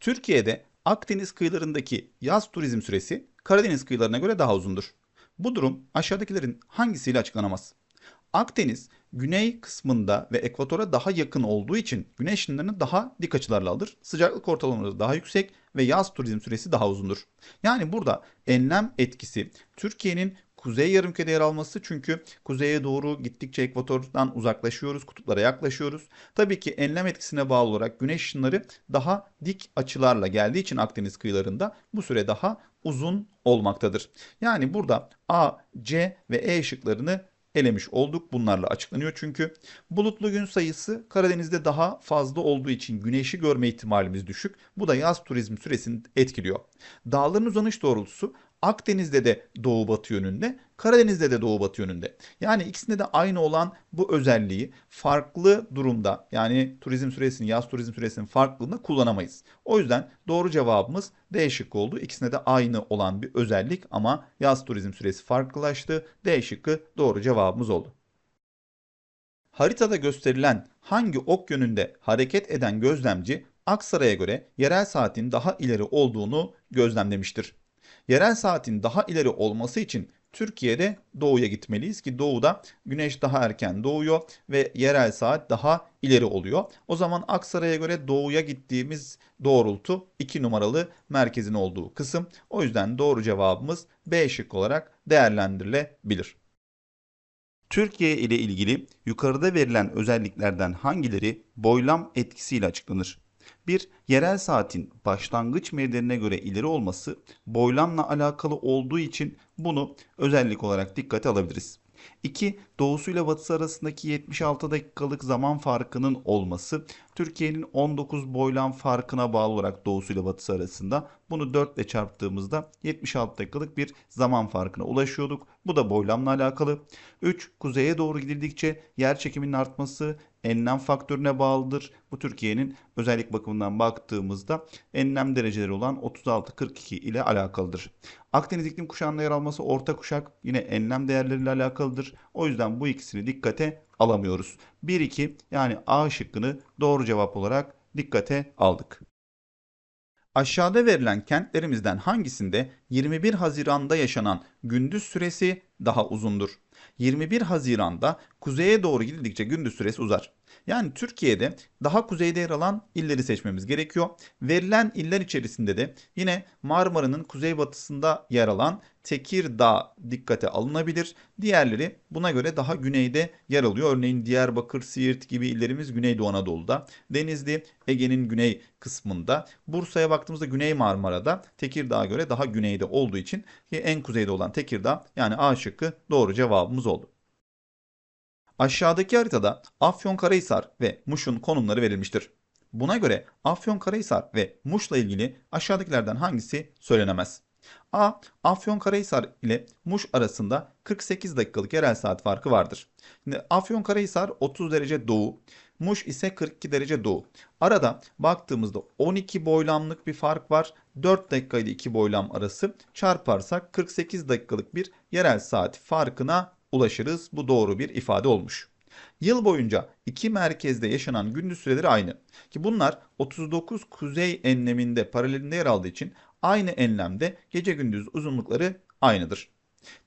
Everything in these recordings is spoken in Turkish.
Türkiye'de Akdeniz kıyılarındaki yaz turizm süresi Karadeniz kıyılarına göre daha uzundur. Bu durum aşağıdakilerin hangisiyle açıklanamaz? Akdeniz güney kısmında ve ekvatora daha yakın olduğu için güneş ışınlarını daha dik açılarla alır. Sıcaklık ortalamaları daha yüksek ve yaz turizm süresi daha uzundur. Yani burada enlem etkisi Türkiye'nin kuzey yarımkürede yer alması çünkü kuzeye doğru gittikçe ekvatordan uzaklaşıyoruz, kutuplara yaklaşıyoruz. Tabii ki enlem etkisine bağlı olarak güneş ışınları daha dik açılarla geldiği için Akdeniz kıyılarında bu süre daha uzun olmaktadır. Yani burada A, C ve E ışıklarını elemiş olduk. Bunlarla açıklanıyor çünkü. Bulutlu gün sayısı Karadeniz'de daha fazla olduğu için güneşi görme ihtimalimiz düşük. Bu da yaz turizm süresini etkiliyor. Dağların uzanış doğrultusu Akdeniz'de de doğu batı yönünde, Karadeniz'de de doğu batı yönünde. Yani ikisinde de aynı olan bu özelliği farklı durumda yani turizm süresinin, yaz turizm süresinin farklılığında kullanamayız. O yüzden doğru cevabımız D şıkkı oldu. İkisinde de aynı olan bir özellik ama yaz turizm süresi farklılaştı. D şıkkı doğru cevabımız oldu. Haritada gösterilen hangi ok yönünde hareket eden gözlemci Aksaray'a göre yerel saatin daha ileri olduğunu gözlemlemiştir. Yerel saatin daha ileri olması için Türkiye'de doğuya gitmeliyiz ki doğuda güneş daha erken doğuyor ve yerel saat daha ileri oluyor. O zaman Aksaray'a göre doğuya gittiğimiz doğrultu 2 numaralı merkezin olduğu kısım. O yüzden doğru cevabımız B şık olarak değerlendirilebilir. Türkiye ile ilgili yukarıda verilen özelliklerden hangileri boylam etkisiyle açıklanır? Bir, yerel saatin başlangıç meridyene göre ileri olması boylamla alakalı olduğu için bunu özellik olarak dikkate alabiliriz. 2. Doğusuyla batısı arasındaki 76 dakikalık zaman farkının olması Türkiye'nin 19 boylam farkına bağlı olarak doğusuyla batısı arasında bunu 4 ile çarptığımızda 76 dakikalık bir zaman farkına ulaşıyorduk. Bu da boylamla alakalı. 3. Kuzeye doğru gidildikçe yer çekiminin artması enlem faktörüne bağlıdır. Bu Türkiye'nin özellik bakımından baktığımızda enlem dereceleri olan 36-42 ile alakalıdır. Akdeniz iklim kuşağında yer alması orta kuşak yine enlem değerleriyle alakalıdır. O yüzden bu ikisini dikkate alamıyoruz. 1-2 yani A şıkkını doğru cevap olarak dikkate aldık. Aşağıda verilen kentlerimizden hangisinde 21 Haziran'da yaşanan gündüz süresi daha uzundur? 21 Haziran'da kuzeye doğru gidildikçe gündüz süresi uzar. Yani Türkiye'de daha kuzeyde yer alan illeri seçmemiz gerekiyor. Verilen iller içerisinde de yine Marmara'nın kuzeybatısında yer alan Tekirdağ dikkate alınabilir. Diğerleri buna göre daha güneyde yer alıyor. Örneğin Diyarbakır, Siirt gibi illerimiz Güneydoğu Anadolu'da. Denizli, Ege'nin güney kısmında. Bursa'ya baktığımızda Güney Marmara'da Tekirdağ'a göre daha güneyde olduğu için en kuzeyde olan Tekirdağ yani A şıkkı doğru cevabımız oldu. Aşağıdaki haritada Afyonkarahisar ve Muş'un konumları verilmiştir. Buna göre Afyonkarahisar ve Muş'la ilgili aşağıdakilerden hangisi söylenemez? A. Afyonkarahisar ile Muş arasında 48 dakikalık yerel saat farkı vardır. Şimdi Afyonkarahisar 30 derece doğu, Muş ise 42 derece doğu. Arada baktığımızda 12 boylamlık bir fark var. 4 dakika ile 2 boylam arası çarparsak 48 dakikalık bir yerel saat farkına ulaşırız. Bu doğru bir ifade olmuş. Yıl boyunca iki merkezde yaşanan gündüz süreleri aynı. Ki bunlar 39 kuzey enleminde paralelinde yer aldığı için aynı enlemde gece gündüz uzunlukları aynıdır.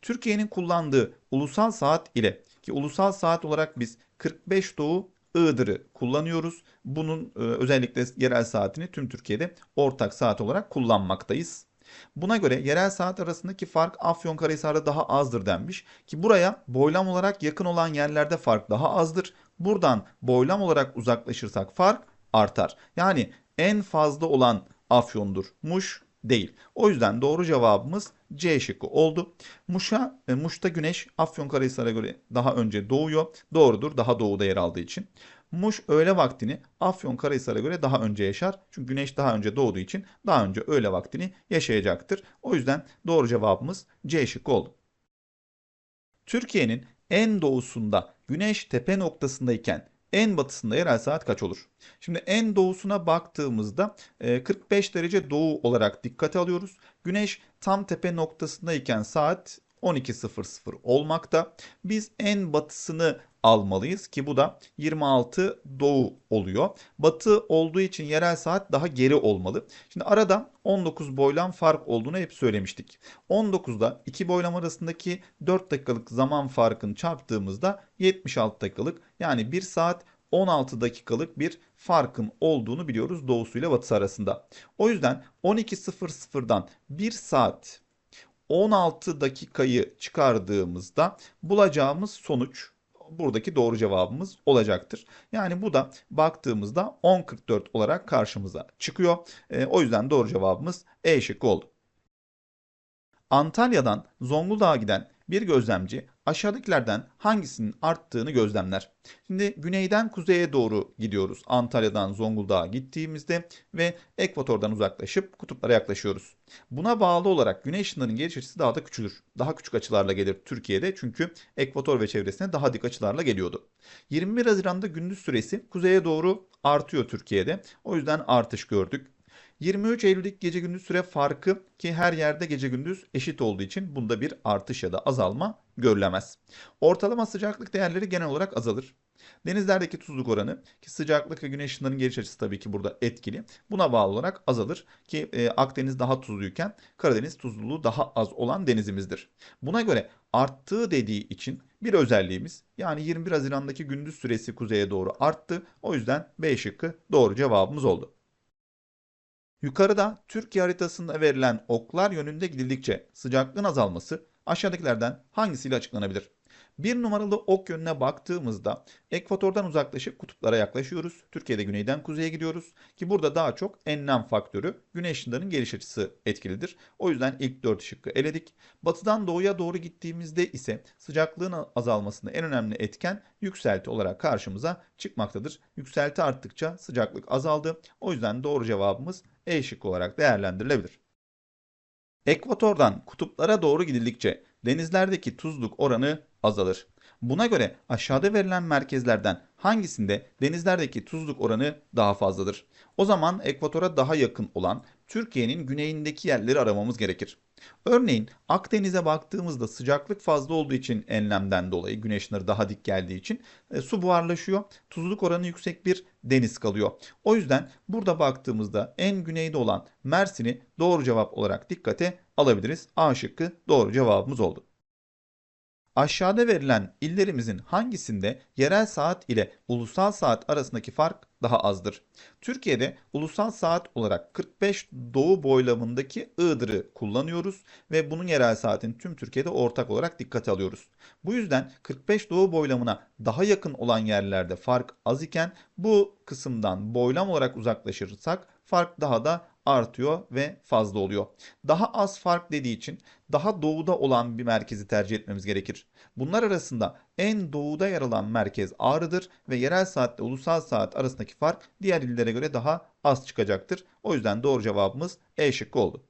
Türkiye'nin kullandığı ulusal saat ile ki ulusal saat olarak biz 45 doğu Iğdır'ı kullanıyoruz. Bunun e, özellikle yerel saatini tüm Türkiye'de ortak saat olarak kullanmaktayız. Buna göre yerel saat arasındaki fark Afyonkarahisar'da daha azdır denmiş ki buraya boylam olarak yakın olan yerlerde fark daha azdır. Buradan boylam olarak uzaklaşırsak fark artar. Yani en fazla olan Afyon'dur. Muş değil. O yüzden doğru cevabımız C şıkkı oldu. Muş'a, e, Muş'ta güneş Afyonkarahisar'a göre daha önce doğuyor. Doğrudur daha doğuda yer aldığı için. Muş öğle vaktini Afyonkarahisar'a göre daha önce yaşar. Çünkü güneş daha önce doğduğu için daha önce öğle vaktini yaşayacaktır. O yüzden doğru cevabımız C şıkkı oldu. Türkiye'nin en doğusunda güneş tepe noktasındayken en batısında yerel saat kaç olur? Şimdi en doğusuna baktığımızda 45 e, derece doğu olarak dikkate alıyoruz. Güneş tam tepe noktasındayken saat 12.00 olmakta. Biz en batısını almalıyız ki bu da 26 doğu oluyor. Batı olduğu için yerel saat daha geri olmalı. Şimdi arada 19 boylam fark olduğunu hep söylemiştik. 19'da iki boylam arasındaki 4 dakikalık zaman farkını çarptığımızda 76 dakikalık yani 1 saat 16 dakikalık bir farkın olduğunu biliyoruz doğusuyla batısı arasında. O yüzden 12.00'dan 1 saat 16 dakikayı çıkardığımızda bulacağımız sonuç buradaki doğru cevabımız olacaktır. Yani bu da baktığımızda 10.44 olarak karşımıza çıkıyor. E, o yüzden doğru cevabımız E şıkkı oldu. Antalya'dan Zonguldak'a giden bir gözlemci aşağıdakilerden hangisinin arttığını gözlemler. Şimdi güneyden kuzeye doğru gidiyoruz. Antalya'dan Zonguldak'a gittiğimizde ve ekvatordan uzaklaşıp kutuplara yaklaşıyoruz. Buna bağlı olarak güneş ışınlarının geliş açısı daha da küçülür. Daha küçük açılarla gelir Türkiye'de çünkü ekvator ve çevresine daha dik açılarla geliyordu. 21 Haziran'da gündüz süresi kuzeye doğru artıyor Türkiye'de. O yüzden artış gördük. 23 Eylül'deki gece gündüz süre farkı ki her yerde gece gündüz eşit olduğu için bunda bir artış ya da azalma görülemez. Ortalama sıcaklık değerleri genel olarak azalır. Denizlerdeki tuzluk oranı ki sıcaklık ve güneş ışınlarının geliş açısı tabii ki burada etkili. Buna bağlı olarak azalır ki e, Akdeniz daha tuzluyken Karadeniz tuzluluğu daha az olan denizimizdir. Buna göre arttığı dediği için bir özelliğimiz yani 21 Haziran'daki gündüz süresi kuzeye doğru arttı. O yüzden B şıkkı doğru cevabımız oldu. Yukarıda Türkiye haritasında verilen oklar yönünde gidildikçe sıcaklığın azalması aşağıdakilerden hangisiyle açıklanabilir? Bir numaralı ok yönüne baktığımızda ekvatordan uzaklaşıp kutuplara yaklaşıyoruz. Türkiye'de güneyden kuzeye gidiyoruz ki burada daha çok enlem faktörü güneş ışınlarının geliş açısı etkilidir. O yüzden ilk 4 şıkkı eledik. Batıdan doğuya doğru gittiğimizde ise sıcaklığın azalmasında en önemli etken yükselti olarak karşımıza çıkmaktadır. Yükselti arttıkça sıcaklık azaldı. O yüzden doğru cevabımız E şıkkı olarak değerlendirilebilir. Ekvatordan kutuplara doğru gidildikçe denizlerdeki tuzluk oranı azalır. Buna göre aşağıda verilen merkezlerden hangisinde denizlerdeki tuzluk oranı daha fazladır? O zaman ekvatora daha yakın olan Türkiye'nin güneyindeki yerleri aramamız gerekir. Örneğin Akdeniz'e baktığımızda sıcaklık fazla olduğu için enlemden dolayı güneş daha dik geldiği için e, su buharlaşıyor. Tuzluk oranı yüksek bir deniz kalıyor. O yüzden burada baktığımızda en güneyde olan Mersin'i doğru cevap olarak dikkate alabiliriz. A şıkkı doğru cevabımız oldu. Aşağıda verilen illerimizin hangisinde yerel saat ile ulusal saat arasındaki fark daha azdır? Türkiye'de ulusal saat olarak 45 doğu boylamındaki Iğdır'ı kullanıyoruz ve bunun yerel saatin tüm Türkiye'de ortak olarak dikkate alıyoruz. Bu yüzden 45 doğu boylamına daha yakın olan yerlerde fark az iken bu kısımdan boylam olarak uzaklaşırsak fark daha da artıyor ve fazla oluyor. Daha az fark dediği için daha doğuda olan bir merkezi tercih etmemiz gerekir. Bunlar arasında en doğuda yer alan merkez Ağrı'dır ve yerel saatle ulusal saat arasındaki fark diğer illere göre daha az çıkacaktır. O yüzden doğru cevabımız E şıkkı oldu.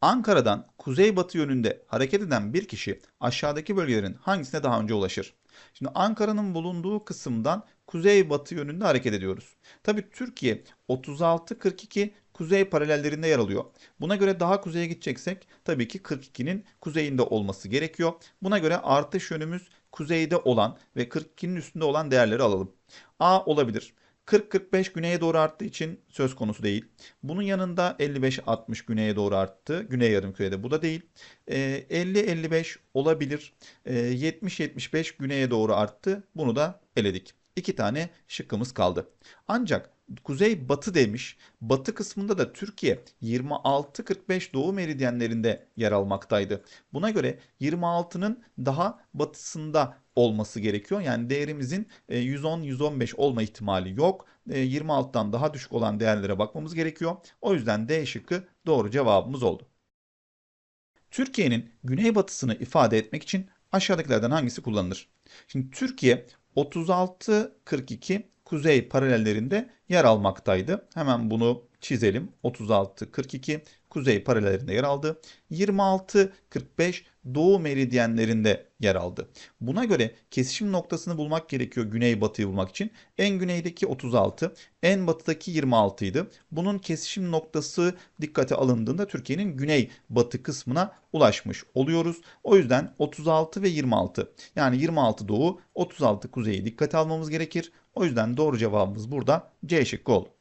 Ankara'dan kuzeybatı yönünde hareket eden bir kişi aşağıdaki bölgelerin hangisine daha önce ulaşır? Şimdi Ankara'nın bulunduğu kısımdan kuzeybatı yönünde hareket ediyoruz. Tabi Türkiye 36-42 kuzey paralellerinde yer alıyor. Buna göre daha kuzeye gideceksek tabii ki 42'nin kuzeyinde olması gerekiyor. Buna göre artış yönümüz kuzeyde olan ve 42'nin üstünde olan değerleri alalım. A olabilir. 40-45 güneye doğru arttığı için söz konusu değil. Bunun yanında 55-60 güneye doğru arttı. Güney yarımkürede bu da değil. E, 50-55 olabilir. E, 70-75 güneye doğru arttı. Bunu da eledik. İki tane şıkkımız kaldı. Ancak kuzey batı demiş. Batı kısmında da Türkiye 26-45 doğu meridyenlerinde yer almaktaydı. Buna göre 26'nın daha batısında olması gerekiyor. Yani değerimizin 110-115 e, olma ihtimali yok. 26'dan e, daha düşük olan değerlere bakmamız gerekiyor. O yüzden D şıkkı doğru cevabımız oldu. Türkiye'nin güneybatısını ifade etmek için aşağıdakilerden hangisi kullanılır? Şimdi Türkiye 36-42 kuzey paralellerinde yer almaktaydı. Hemen bunu çizelim. 36, 42 kuzey paralellerinde yer aldı. 26-45 doğu meridyenlerinde yer aldı. Buna göre kesişim noktasını bulmak gerekiyor güney batıyı bulmak için. En güneydeki 36, en batıdaki 26 idi. Bunun kesişim noktası dikkate alındığında Türkiye'nin güney batı kısmına ulaşmış oluyoruz. O yüzden 36 ve 26 yani 26 doğu 36 kuzeyi dikkate almamız gerekir. O yüzden doğru cevabımız burada C şıkkı oldu.